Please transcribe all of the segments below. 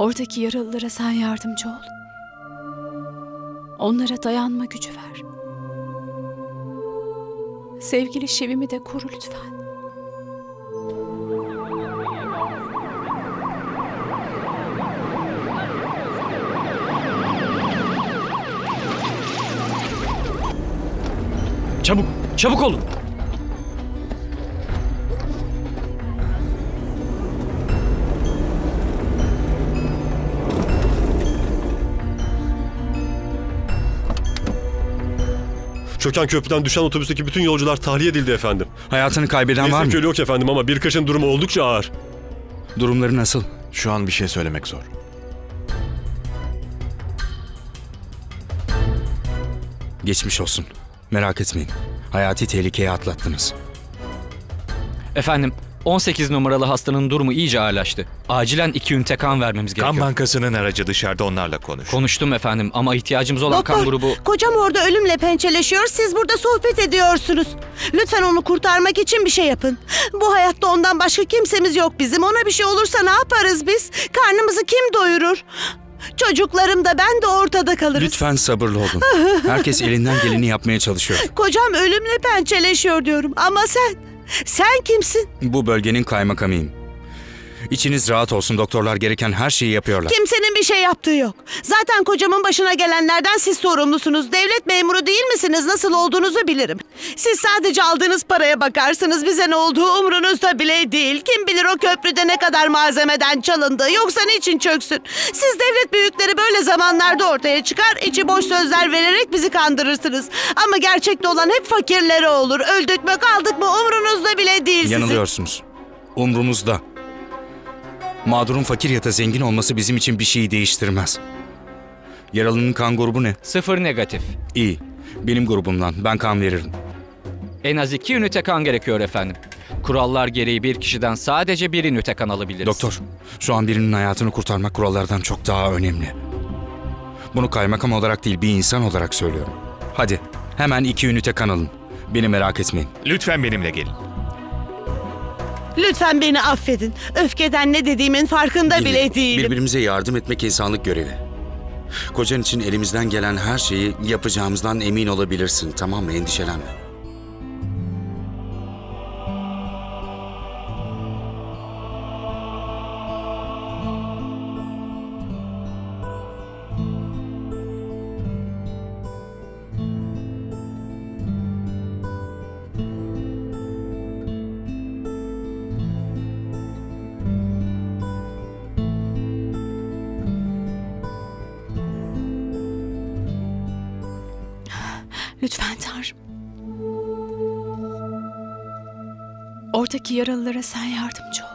Oradaki yaralılara sen yardımcı ol. Onlara dayanma gücü ver. Sevgili Şevim'i de koru lütfen. Çabuk, çabuk olun. Çöken köprüden düşen otobüsteki bütün yolcular tahliye edildi efendim. Hayatını kaybeden var Destek mı? ölü yok efendim ama birkaçın durumu oldukça ağır. Durumları nasıl? Şu an bir şey söylemek zor. Geçmiş olsun. Merak etmeyin. Hayati tehlikeye atlattınız. Efendim, 18 numaralı hastanın durumu iyice ağırlaştı. Acilen iki ünite kan vermemiz Kan gerekiyor. bankasının aracı dışarıda onlarla konuş. Konuştum efendim ama ihtiyacımız olan kan Doktor, grubu... kocam orada ölümle pençeleşiyor, siz burada sohbet ediyorsunuz. Lütfen onu kurtarmak için bir şey yapın. Bu hayatta ondan başka kimsemiz yok bizim. Ona bir şey olursa ne yaparız biz? Karnımızı kim doyurur? Çocuklarım da ben de ortada kalırız. Lütfen sabırlı olun. Herkes elinden geleni yapmaya çalışıyor. Kocam ölümle pençeleşiyor diyorum ama sen, sen kimsin? Bu bölgenin kaymakamıyım. İçiniz rahat olsun. Doktorlar gereken her şeyi yapıyorlar. Kimsenin bir şey yaptığı yok. Zaten kocamın başına gelenlerden siz sorumlusunuz. Devlet memuru değil misiniz? Nasıl olduğunuzu bilirim. Siz sadece aldığınız paraya bakarsınız. Bize ne olduğu umrunuzda bile değil. Kim bilir o köprüde ne kadar malzemeden çalındı. Yoksa niçin çöksün? Siz devlet büyükleri böyle zamanlarda ortaya çıkar. içi boş sözler vererek bizi kandırırsınız. Ama gerçekte olan hep fakirlere olur. Öldük mü kaldık mı umrunuzda bile değil sizin. Yanılıyorsunuz. Umrumuzda. Mağdurun fakir ya da zengin olması bizim için bir şeyi değiştirmez. Yaralının kan grubu ne? Sıfır negatif. İyi. Benim grubumdan. Ben kan veririm. En az iki ünite kan gerekiyor efendim. Kurallar gereği bir kişiden sadece bir ünite kan alabiliriz. Doktor, şu an birinin hayatını kurtarmak kurallardan çok daha önemli. Bunu kaymakam olarak değil bir insan olarak söylüyorum. Hadi hemen iki ünite kan alın. Beni merak etmeyin. Lütfen benimle gelin. Lütfen beni affedin. Öfkeden ne dediğimin farkında Dinle, bile değilim. Birbirimize yardım etmek insanlık görevi. Kocan için elimizden gelen her şeyi yapacağımızdan emin olabilirsin. Tamam mı? Endişelenme. Oradaki yaralılara sen yardımcı ol.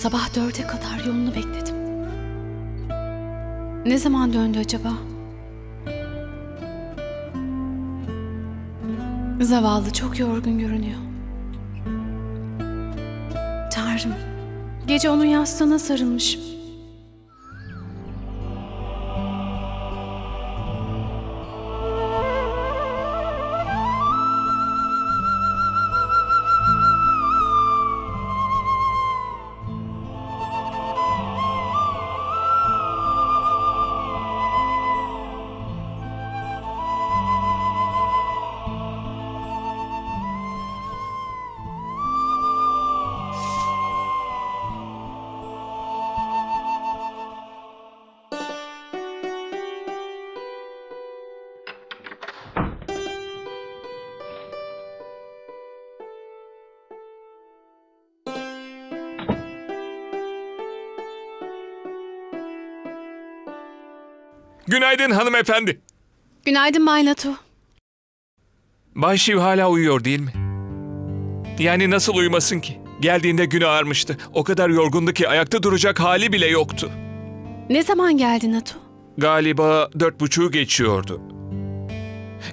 Sabah dörde kadar yolunu bekledim. Ne zaman döndü acaba? Zavallı çok yorgun görünüyor. Tanrım, gece onun yastığına sarılmışım. Günaydın hanımefendi. Günaydın Bay Latu. Bay Şiv hala uyuyor değil mi? Yani nasıl uyumasın ki? Geldiğinde gün ağarmıştı. O kadar yorgundu ki ayakta duracak hali bile yoktu. Ne zaman geldin Natu? Galiba dört buçuğu geçiyordu.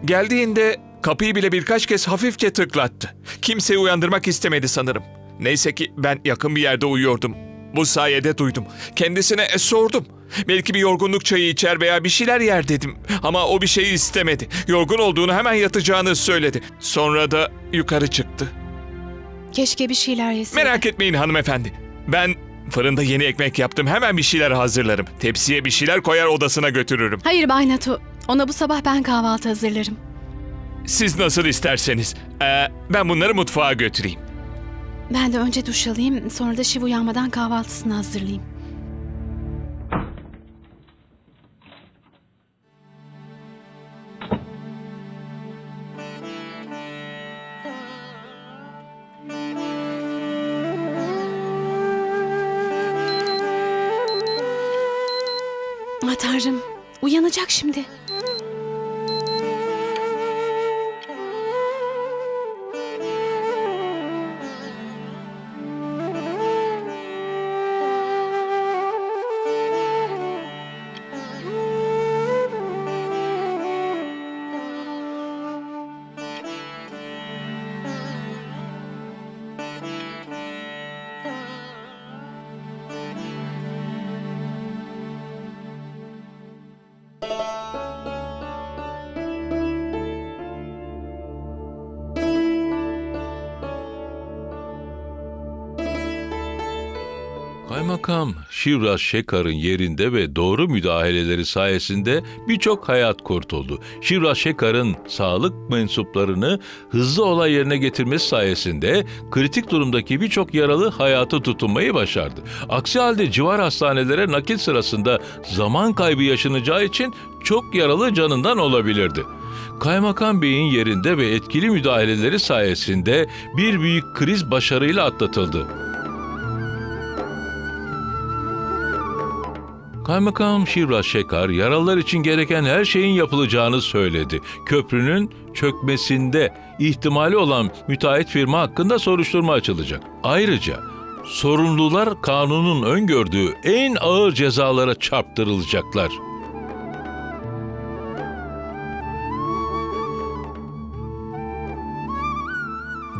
Geldiğinde kapıyı bile birkaç kez hafifçe tıklattı. Kimseyi uyandırmak istemedi sanırım. Neyse ki ben yakın bir yerde uyuyordum. Bu sayede duydum. Kendisine e, sordum. Belki bir yorgunluk çayı içer veya bir şeyler yer dedim. Ama o bir şey istemedi. Yorgun olduğunu hemen yatacağını söyledi. Sonra da yukarı çıktı. Keşke bir şeyler yeseydin. Merak etmeyin hanımefendi. Ben fırında yeni ekmek yaptım. Hemen bir şeyler hazırlarım. Tepsiye bir şeyler koyar odasına götürürüm. Hayır Bay Natu. Ona bu sabah ben kahvaltı hazırlarım. Siz nasıl isterseniz. Ee, ben bunları mutfağa götüreyim. Ben de önce duş alayım, sonra da Şiv uyanmadan kahvaltısını hazırlayayım. Şimdi. Kaymakam Şivraz Şekar'ın yerinde ve doğru müdahaleleri sayesinde birçok hayat kurtuldu. Şivraz Şekar'ın sağlık mensuplarını hızlı olay yerine getirmesi sayesinde kritik durumdaki birçok yaralı hayatı tutunmayı başardı. Aksi halde civar hastanelere nakil sırasında zaman kaybı yaşanacağı için çok yaralı canından olabilirdi. Kaymakam Bey'in yerinde ve etkili müdahaleleri sayesinde bir büyük kriz başarıyla atlatıldı. Kaymakam Şivraz Şekar yaralılar için gereken her şeyin yapılacağını söyledi. Köprünün çökmesinde ihtimali olan müteahhit firma hakkında soruşturma açılacak. Ayrıca sorumlular kanunun öngördüğü en ağır cezalara çarptırılacaklar.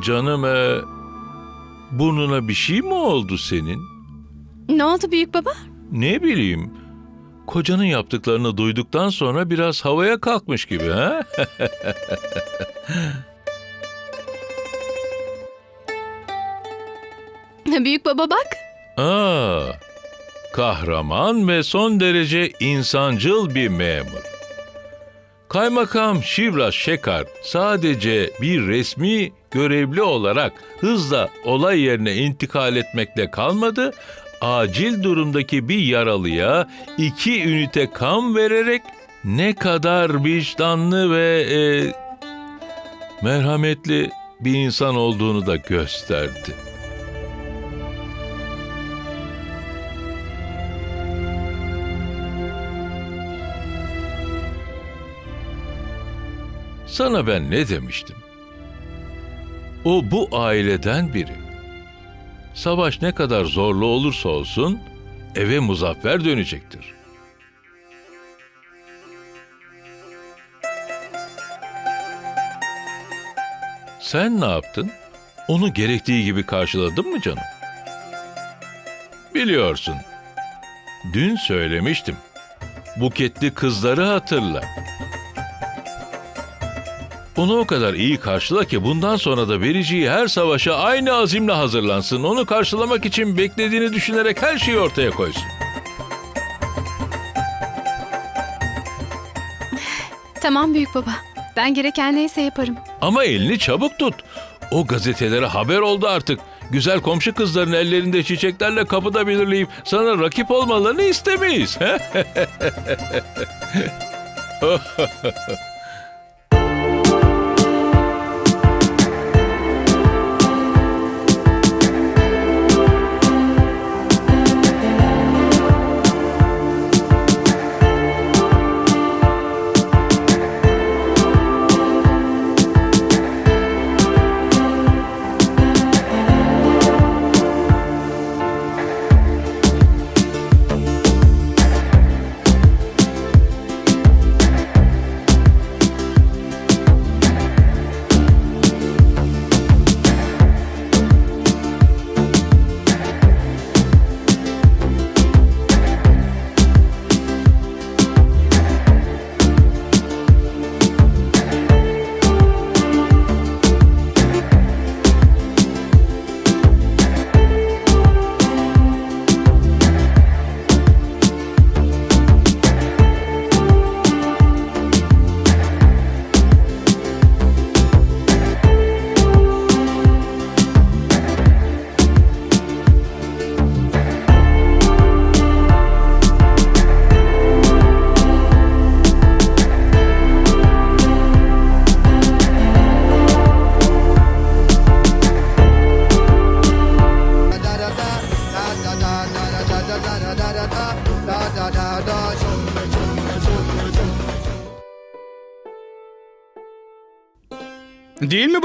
Canım e, burnuna bir şey mi oldu senin? Ne oldu büyük baba? Ne bileyim. Kocanın yaptıklarını duyduktan sonra biraz havaya kalkmış gibi ha? Büyük baba bak. Aa, kahraman ve son derece insancıl bir memur. Kaymakam Şivras Şekar sadece bir resmi görevli olarak hızla olay yerine intikal etmekle kalmadı, acil durumdaki bir yaralıya iki ünite kan vererek ne kadar vicdanlı ve e, merhametli bir insan olduğunu da gösterdi. Sana ben ne demiştim? O bu aileden biri. Savaş ne kadar zorlu olursa olsun eve muzaffer dönecektir. Sen ne yaptın? Onu gerektiği gibi karşıladın mı canım? Biliyorsun. Dün söylemiştim. Buketli kızları hatırla. Onu o kadar iyi karşıla ki bundan sonra da vereceği her savaşa aynı azimle hazırlansın. Onu karşılamak için beklediğini düşünerek her şeyi ortaya koysun. Tamam büyük baba. Ben gereken neyse yaparım. Ama elini çabuk tut. O gazetelere haber oldu artık. Güzel komşu kızların ellerinde çiçeklerle kapıda belirleyip sana rakip olmalarını istemeyiz.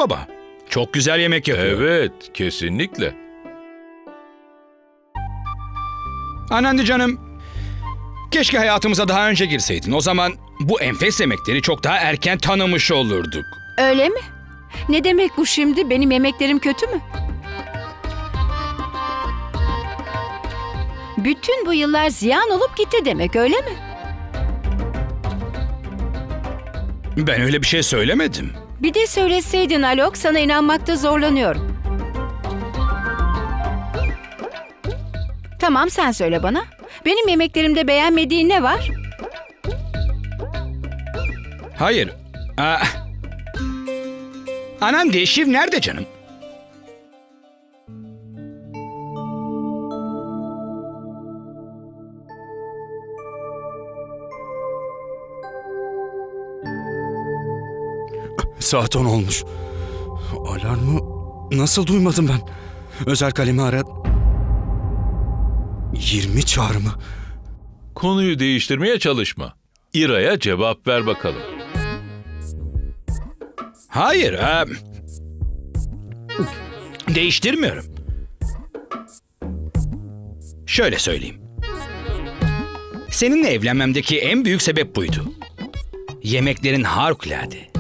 baba? Çok güzel yemek yapıyor. evet, kesinlikle. Anandi canım. Keşke hayatımıza daha önce girseydin. O zaman bu enfes yemekleri çok daha erken tanımış olurduk. Öyle mi? Ne demek bu şimdi? Benim yemeklerim kötü mü? Bütün bu yıllar ziyan olup gitti demek öyle mi? Ben öyle bir şey söylemedim. Bir de söyleseydin Alok sana inanmakta zorlanıyorum. Tamam sen söyle bana. Benim yemeklerimde beğenmediğin ne var? Hayır. Aa, Anandi, Şiv nerede canım? Saat 10 olmuş. Alarmı nasıl duymadım ben? Özel kalemi ara. 20 çağrı mı? Konuyu değiştirmeye çalışma. İra'ya cevap ver bakalım. Hayır. aa, değiştirmiyorum. Şöyle söyleyeyim. Seninle evlenmemdeki en büyük sebep buydu. Yemeklerin harikulade.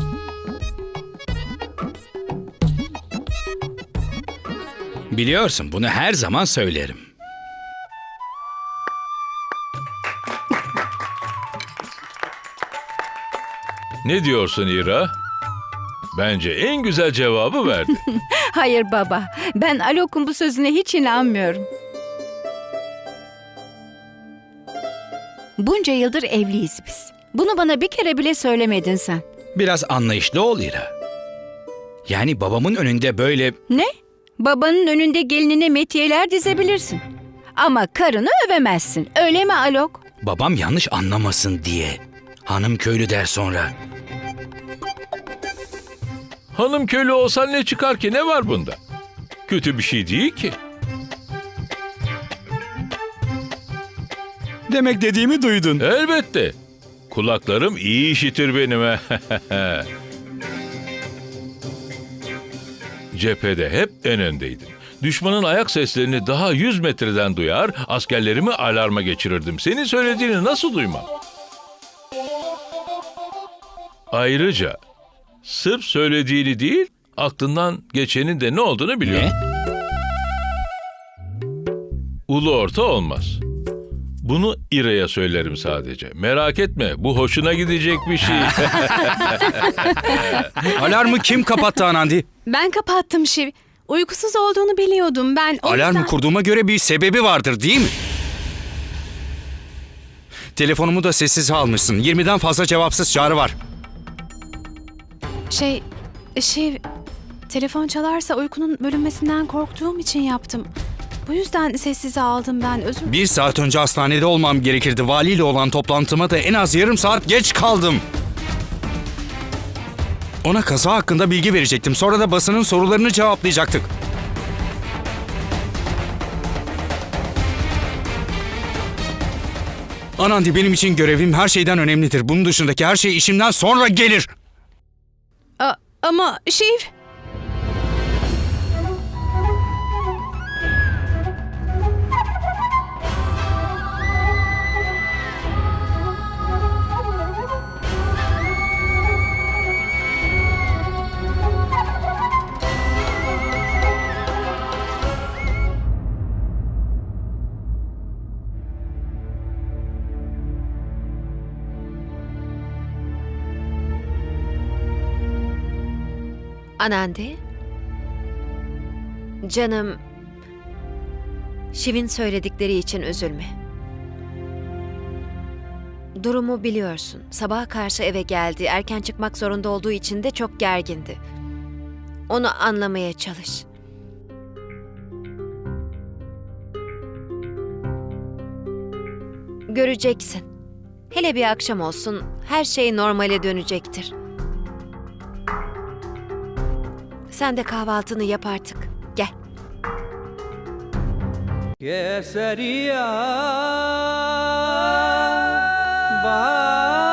Biliyorsun bunu her zaman söylerim. Ne diyorsun İra? Bence en güzel cevabı verdi. Hayır baba. Ben Alok'un bu sözüne hiç inanmıyorum. Bunca yıldır evliyiz biz. Bunu bana bir kere bile söylemedin sen. Biraz anlayışlı ol İra. Yani babamın önünde böyle Ne? Babanın önünde gelinine metiyeler dizebilirsin. Ama karını övemezsin. Öyle mi Alok? babam yanlış anlamasın diye. Hanım köylü der sonra. Hanım köylü olsan ne çıkar ki ne var bunda? Kötü bir şey değil ki. Demek dediğimi duydun. Elbette. Kulaklarım iyi işitir benim. Cephede hep en öndeydin. Düşmanın ayak seslerini daha 100 metreden duyar, askerlerimi alarma geçirirdim. Senin söylediğini nasıl duymam? Ayrıca sırf söylediğini değil, aklından geçenin de ne olduğunu biliyorum. Ne? Ulu orta olmaz. Bunu İre'ye söylerim sadece. Merak etme, bu hoşuna gidecek bir şey. Alarmı kim kapattı Anandi? Ben kapattım Şiv. Uykusuz olduğunu biliyordum ben. O Alarmı yüzden- kurduğuma göre bir sebebi vardır değil mi? Telefonumu da sessiz almışsın. 20'den fazla cevapsız çağrı var. Şey, Şiv, telefon çalarsa uykunun bölünmesinden korktuğum için yaptım. Bu yüzden sessize aldım ben. Özür Bir saat önce hastanede olmam gerekirdi. Valiyle olan toplantıma da en az yarım saat geç kaldım. Ona kaza hakkında bilgi verecektim. Sonra da basının sorularını cevaplayacaktık. Anandi benim için görevim her şeyden önemlidir. Bunun dışındaki her şey işimden sonra gelir. A- ama Şiv... Anandi? Canım, Şiv'in söyledikleri için üzülme. Durumu biliyorsun. Sabaha karşı eve geldi. Erken çıkmak zorunda olduğu için de çok gergindi. Onu anlamaya çalış. Göreceksin. Hele bir akşam olsun her şey normale dönecektir. Sen de kahvaltını yap artık. Gel. Keseriya Bağ